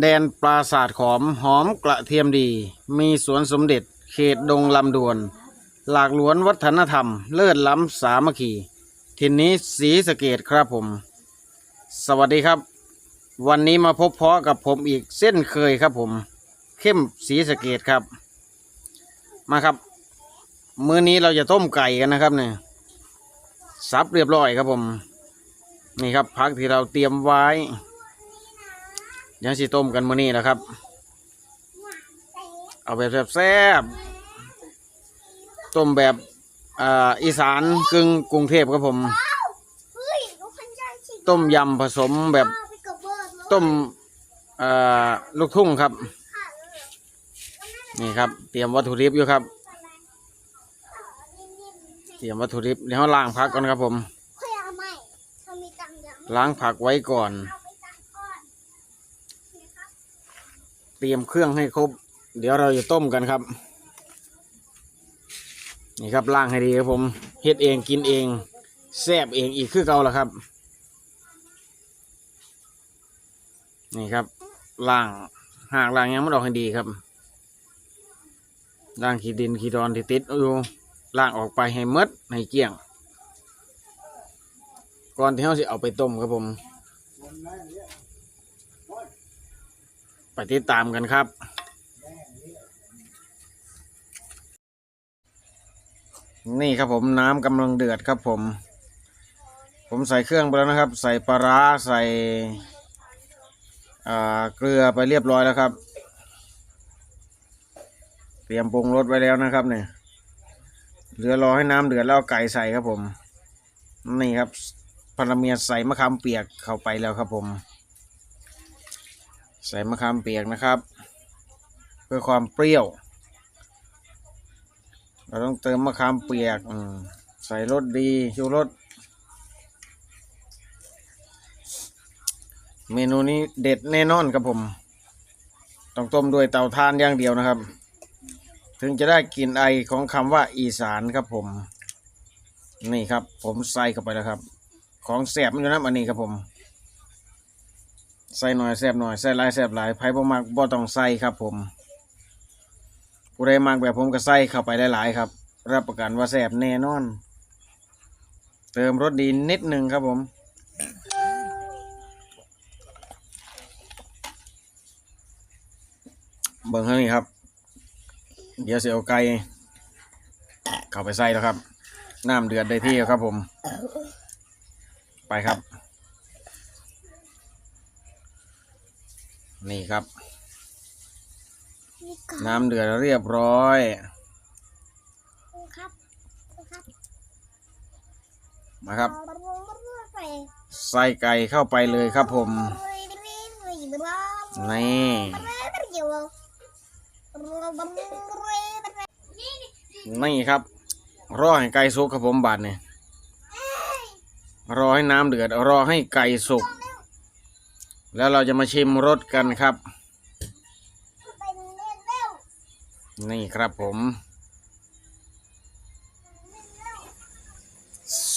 แดนปราศาสตร์ขอมหอมกระเทียมดี มีสวนสมเด็จ เขตดงลำดวน หลากหลวนวัฒนธรรม เลิศล้ำสามัคคีทินนี้สีสเกตครับผม สวัสดีครับ วันนี้มาพบเพาะกับผมอีกเส้นเคยครับผม เข้มสีสเกตครับ มาครับ มื้อนี้เราจะต้มไก่กันนะครับเนี่ยสับเรียบร้อยครับผม นี่ครับพักที่เราเตรียมไว้ ยังสิต้มกันมื้อนี้นะครับ เอาแบบแซ่บๆต้มแบบอ่าอีสานกึ่งกรุงเทพครับผมเฮ้ยลูกพันใจสิต้มยำผสมแบบไปกับเบิร์ดเลยต้มอ่าลูกทุ่งครับ นี่ครับ เตรียมวัตถุดิบอยู่ครับ เตรียมวัตถุดิบเดี๋ยวเราล้างผักก่อนครับผมค่อยเอาใหม่ถ้ามีตังค์เดี๋ยวล้างผักไว้ก่อน เอาไปตังค์ก่อน เตรียมเครื่องให้ครบ เดี๋ยวเราจะต้มกันครับ นี่ครับล้างให้ดีครับผมเฮ็ดเองกินเองแซ่บเองอีกคือเก่าแล้วครับ นี่ครับล้างหากล้างยังไมันออกให้ดีครับล้างขี้ดินขี้ดอนที่ติดอยู่ล้างออกไปให้มดให้เกลี้ยง ก่อนที่เราจะเอาไปต้มครับผม ติดตามกันครับ นี่ครับผมน้ำกำลังเดือดครับผม ผมใส่เครื่องไปแล้วนะครับ ใส่ปลาร้าใส่เกลือไปเรียบร้อยแล้วครับ เตรียมปรุงรสไว้แล้วนะครับเนี่ยเหลือรอให้น้ำเดือดแล้วเอาไก่ใส่ครับผม นี่ครับพาราเมียใส่มะขามเปียกเข้าไปแล้วครับผม ใส่มะขามเปียกนะครับ เพื่อความเปรี้ยว เราต้องเติมมะขามเปียกใส่รสดีชูรสเมนูนี้เด็ดแน่นอนครับผม ต้องต้มด้วยเตาถ่านอย่างเดียวนะครับ ถึงจะได้กลิ่นไอของคำว่าอีสานครับผม นี่ครับ ผมใส่เข้าไปแล้วครับ ของแสบมันอยู่นะอันนี้ครับผม ใส่หน่อยแซบหน่อยใส่หลายแซบหลายไผ่บ่มักบ่ต้องใส่ครับ ผม ผู้ใดมักแบบผมก็ใส่เข้าไปหลายๆครับ รับประกันว่าแซบแน่นอน เติมรสดีนิดหนึ่งครับผมเบิ่งเท่านี้ครับ เดี๋ยวเสียวไก่เข้าไปใส่แล้วครับ น้ำเดือดได้ที่ครับผม ไปครับ นี่ครับ นี่ก่อนน้ำเดือดเรียบร้อย ครับครับมาครับไปใส่ไก่เข้าไปเลยครับผม นี่ นี่ครับ รอให้ไก่สุกครับผมบาดเนี่ยรอให้น้ำเดือด รอให้ไก่สุก แล้วเราจะมาชิมรสกันครับ นี่ครับผม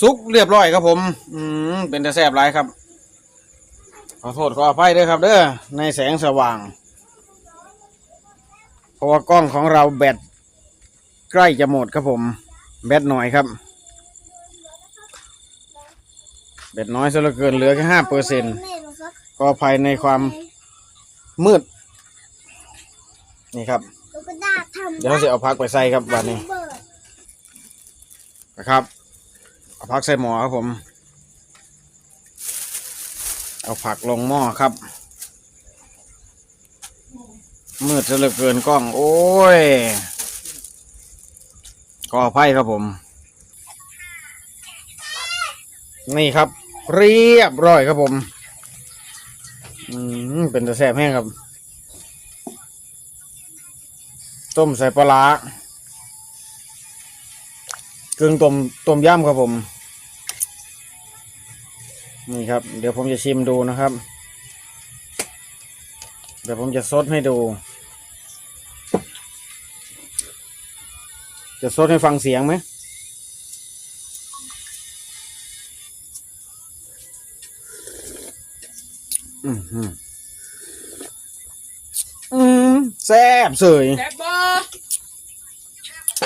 สุกเรียบร้อยครับผม อืมเป็นแต่แซ่บหลายครับ ขอโทษขออภัยด้วยครับ เด้อในแสงสว่าง เพราะว่ากล้องของเราแบตใกล้จะหมดครับผม แบตหน่อยครับ แบตน้อยซะเหลือเกินเหลือแค่ห้าเปอร์เซ็นต์ ขออภัยในความมืด นี่ครับ เดี๋ยวเราจะเอาพักไปใส่ครับวันนี้นะครับ เอาพักใส่หม้อครับผม เอาผักลงหม้อครับ มืดซะเหลือเกินกล้อง โอ้ยก็อภัยครับผม นี่ครับ เรียบร้อยครับผม อืมเป็นตะแสบแห้งครับ ต้มใส่ปลาร้ากึ่งต้มต้มย่ำครับผม นี่ครับ เดี๋ยวผมจะชิมดูนะครับ เดี๋ยวผมจะซดให้ดู จะซดให้ฟังเสียงไหม อืมแซ่บเสยแซ่บบ่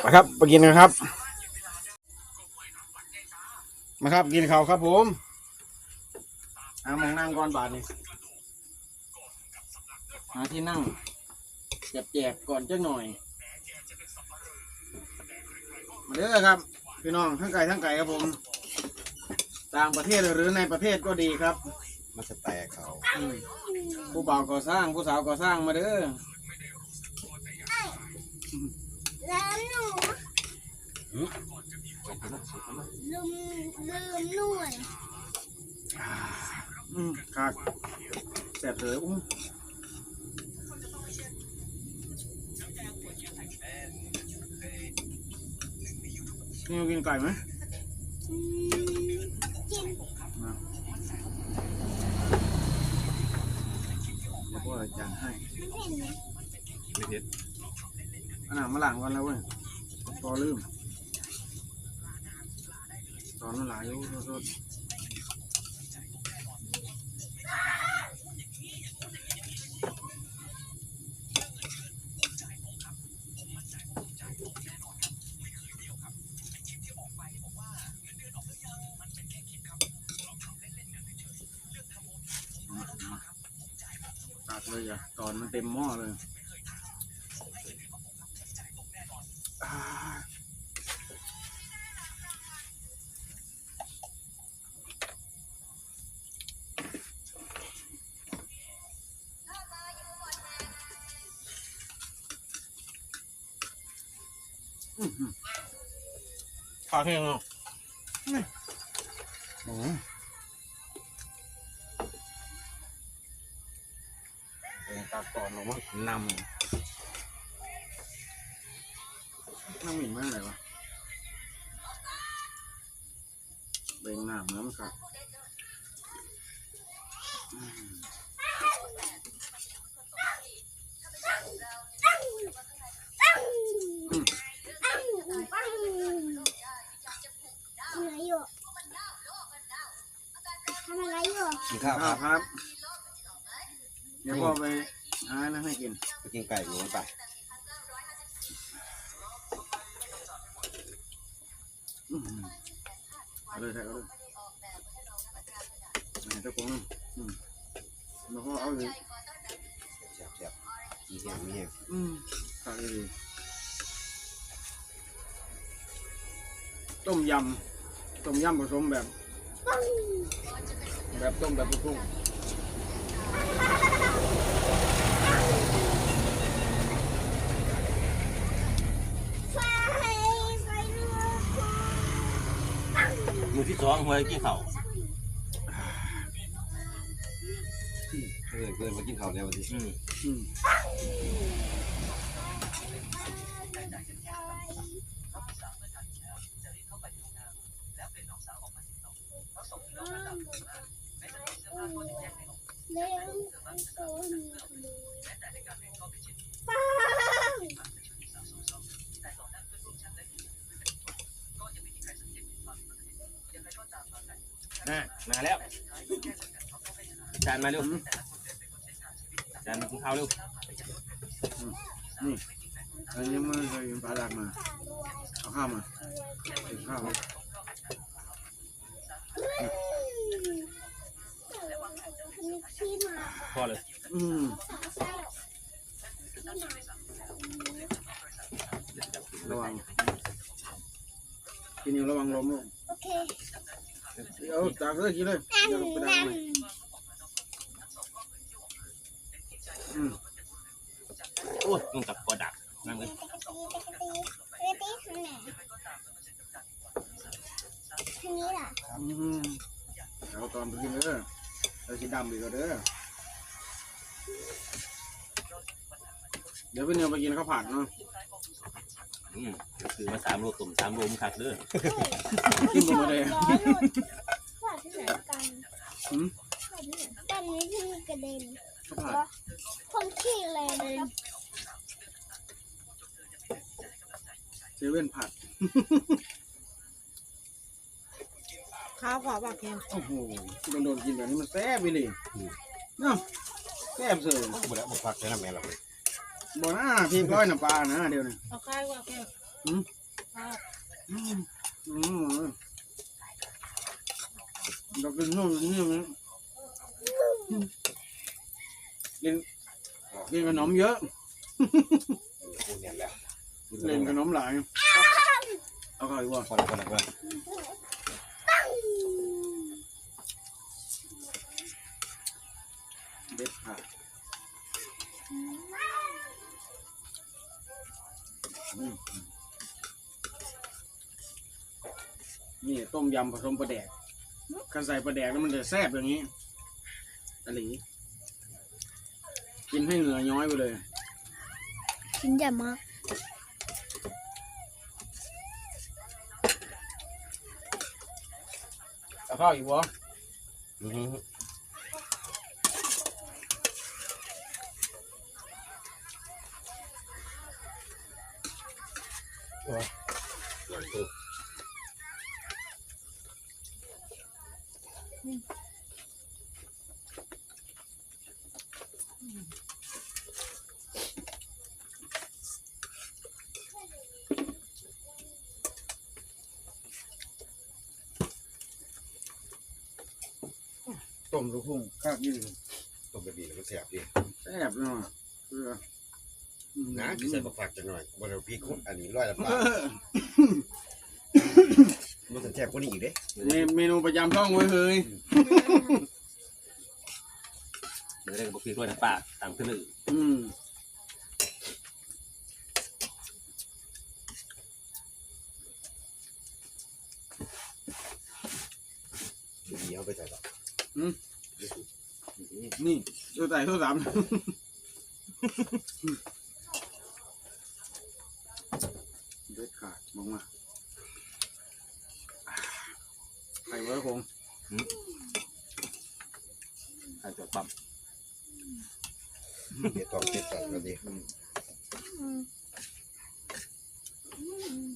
ไปครับไปกินกันครับ มาครับกินข้าวครับผมเอามองนั่งก่อนบาทนี่หาที่นั่งแจกๆก่อนจักหน่อย มาเด้อครับ พี่น้องทั้งไก่ทั้งไก่ครับผม ต่างประเทศหรือในประเทศก็ดีครับ มันจะแตกเขาอืมผู้บ่าวก่อสร้างผู้สาวก่อสร้างมาเด้อแล้วหนูลืมลืมหน่วยอืมครับแสบเลยอุ้มนี่กินไก่ไหมอืมกิน มาเดี๋ย วพ่อจานให้มันเห็นไมไม่เผ็ดอันนั้นมาหลังวันแล้วเว้ยพอลืมตอนนั้นหลายอยู่โทษตักเลยอะ ตอนมันเต็มหม้อเลยอ่าข้าวแห้งเนาะ นหรอมั้งนน้ำหมิ่นมากเลยวะเบ่งหน้าเหมือนกันอืมปังทำอะไรอยู่ทำอะไรอยู่ำกินข้าวคครัรับบครับ เดี๋ยวพ่อไป หานะให้กินไปกินไก่หนูไปอืมเอาเลยเอาเลยเอาเจ้าของนั่นอืมแล้วก็เอาเลยแซ่บแซ่บมีแห้งมีแห้งอืมตักเลยต้มยำต้มยำผสมแบบ แบบต้มแบบลูกทุ่ง สองหวยกินเขาวเออเกินมากินข้าวแล้ววันที่อืมอืมเร็วตัวหนูปัง น่ะ มาแล้วจานมาเร็วจานมากินข้าวเร็วนี่เอ้ยยังไม่เคยกินปลาดักมา เอาข้าวมากินข้าวมามีขี้หมาพอเลยอืมใช่ระวังกินอยู่ระวังล้มลูกโอ เคเดี๋ยวจากเลยกินเลยนั่นเดี๋ยวลงไปดักนั่นเลยอืมโอ้ยมึงกับกอดักนั่งเลยเรตี้ทางไหนทางนี้เหรออืมเดี๋ยวตอนไปกินเด้อเราสีดำอีกแล้วเด้อเดี๋ยวพี่เนียวไปกินข้าวผัดเนาะ อืมคือมาสามโลตุ่มสามโลมคักเด้อกินลงมาเลยร้อนหลุดว่าที่ไหนกันอืมตอนนี้ที่มีกระเด็นข้าวผัดผมขี้เลยเลยเซเว่นผัด ข้าวขอปากเค็มโอ้โหโดนโดนกินแบบนี้มันแซ่บไปเลยเนาะแซ่บเสยหมดแล้วหมผักใช้น้ำแม่เราอ บ่นะพี่ร้อยน้ำปลานะเดี๋ยวนี้เอาข้าวว่าแกหืมอืมอืมเรากินนู่นกินนี่กินกินขนมเยอะ พูดเนี่ยแล้วเล่นขนมหลายเอาเข้าอีกว่าคนละคนละคนละเด็ดขาด นี่ต้มยำผสมปลาแดกคันใส่ปลาแดกแล้วมันจะแซ่บอย่างนี้อะหลีกินให้เหงื่อย้อยไปเลยกินอย่ามากเอาข้าวอีกวะ อือฮึ ต้มลูกพุ่งข้าวยืดต้มแบบนี้แล้วก็แสบดิแซ่บเนาะเอออืมนะคือใส่บักฝักจังหน่อยบนเราพี่คนอันนี้ร้อยละบาทมันจะแสบกว่านี้อีกเด้เมเมนูประจำช่องไว้เฮ้ยเดี๋ยวได้กับพริกด้วยนะป้าต่างขึ้นเลยอืม ดีเอาไปใส่ต่อ นี่ตัวใส่ตัวสามเด็ดขาดมากมาไข่เวอร์คงใส่จดปั๊มเดี๋ยวต้องเจ็ดต่อกันดิอืมอืมอืม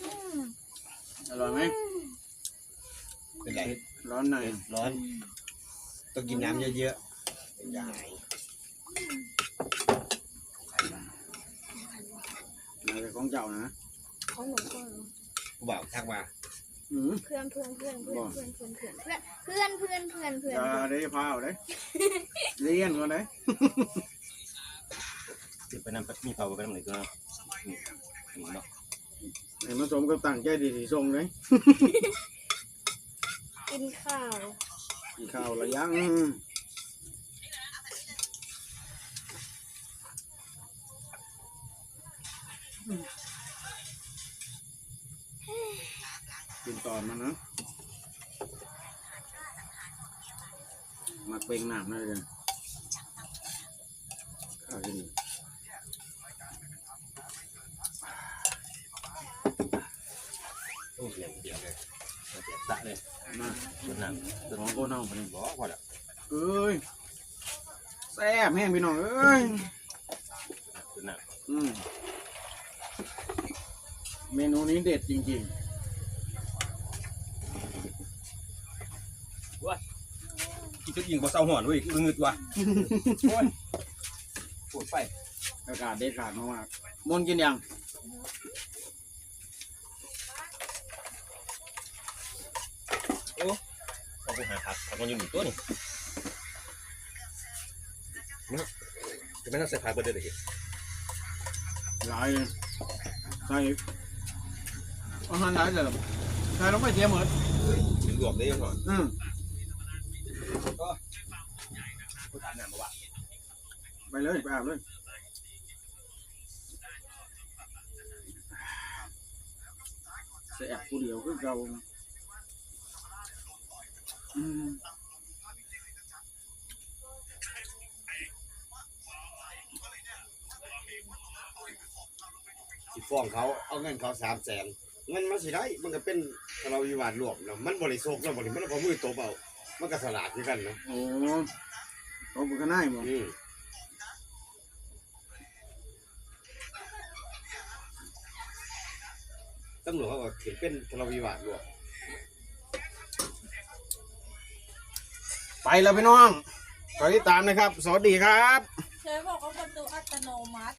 อืมอร่อยไหมเป็นไร ร้อนหน่อยร้อน ต้องกินน้ำเยอะๆเป็นยายอะไรของเจ้านะของหนูก็ผู้บ่าวทักมาอืมเพื่อนเพื่อนเพื่อนเพื่อนเพื่อนเพื่อนเพื่อนเพื่อนเพื่อนเพื่อนเพื่อนเพื่อนอย่าได้พาวได้เลี้ยนก่อนได้ติดไปน้ำมีเผาไปน้ำไหนก็นี่นี่เนาะไอ้มาสมกับตั้งใจดีสีทรงเลย กินข้าวกินข้าวระยังกินตอนมันนะมักเป่งน้ำนั่นเลยข้าวที่นี่ โอ้ยอย่างเดียวเลย เสียบสะเลย มา จ นน้ำจนสองคนเอาไปนี่บอกพอแล้วเอ้ยแซ่บแห้งพี่น้องเอ้ยจนน้อืมเมนูนี้เด็ดจริงำกินชุดยิงบ่เศร้าหอนเว้ยงึดว่ะโอ้ยปวดไปๆอากาศเด็ดขาดมากๆมนต์กินยัง เอาไปหา ผักผักมันอยู่หนึ่งตัวนี่จะไม่ต้องใส่ผักเบอร์เดอร์เลย หลายเลยใส่อาหารหลายเลยใส่ลงไปเทียมหมดเป็นรวมได้ยังไงอืมผู้ทานน้ำมาว่าไปเลยไปอาบเลยแซ่บผู้เดียวคือเก่าอืม สิฟ้องเขาเอาเงินเขาสามแสนเงินมันสิได้ มันก็เป็นทะเลาวิวาทรวมเนาะมันบริโภคแล้วบริมันพอมือโตเบามันก็สลาดคือกันเนาะโอ้ตบกันได้หมดอืมตำรวจเขาก็ถือเป็นทะเลาวิวาทรวม ไปแล้วพี่น้องไปฝากติดตามนะครับ สวัสดีครับ เชฟบอกว่าประตูอัตโนมัติ